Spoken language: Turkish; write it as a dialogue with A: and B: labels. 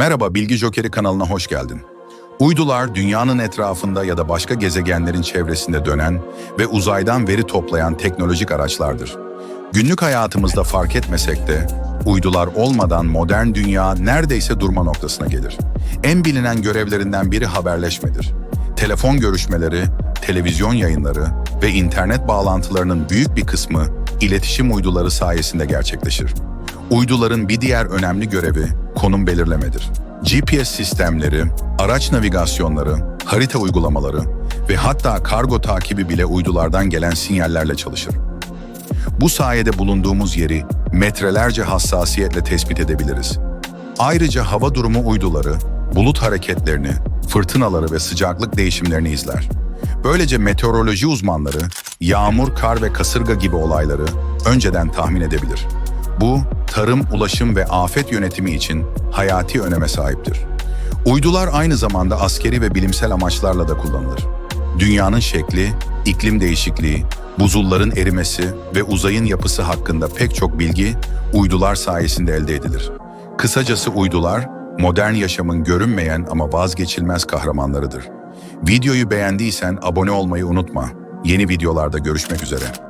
A: Merhaba Bilgi Jokeri kanalına hoş geldin. Uydular dünyanın etrafında ya da başka gezegenlerin çevresinde dönen ve uzaydan veri toplayan teknolojik araçlardır. Günlük hayatımızda fark etmesek de uydular olmadan modern dünya neredeyse durma noktasına gelir. En bilinen görevlerinden biri haberleşmedir. Telefon görüşmeleri, televizyon yayınları ve internet bağlantılarının büyük bir kısmı iletişim uyduları sayesinde gerçekleşir. Uyduların bir diğer önemli görevi konum belirlemedir. GPS sistemleri, araç navigasyonları, harita uygulamaları ve hatta kargo takibi bile uydulardan gelen sinyallerle çalışır. Bu sayede bulunduğumuz yeri metrelerce hassasiyetle tespit edebiliriz. Ayrıca hava durumu uyduları, bulut hareketlerini, fırtınaları ve sıcaklık değişimlerini izler. Böylece meteoroloji uzmanları yağmur, kar ve kasırga gibi olayları önceden tahmin edebilir. Bu, tarım, ulaşım ve afet yönetimi için hayati öneme sahiptir. Uydular aynı zamanda askeri ve bilimsel amaçlarla da kullanılır. Dünyanın şekli, iklim değişikliği, buzulların erimesi ve uzayın yapısı hakkında pek çok bilgi uydular sayesinde elde edilir. Kısacası uydular, modern yaşamın görünmeyen ama vazgeçilmez kahramanlarıdır. Videoyu beğendiysen abone olmayı unutma. Yeni videolarda görüşmek üzere.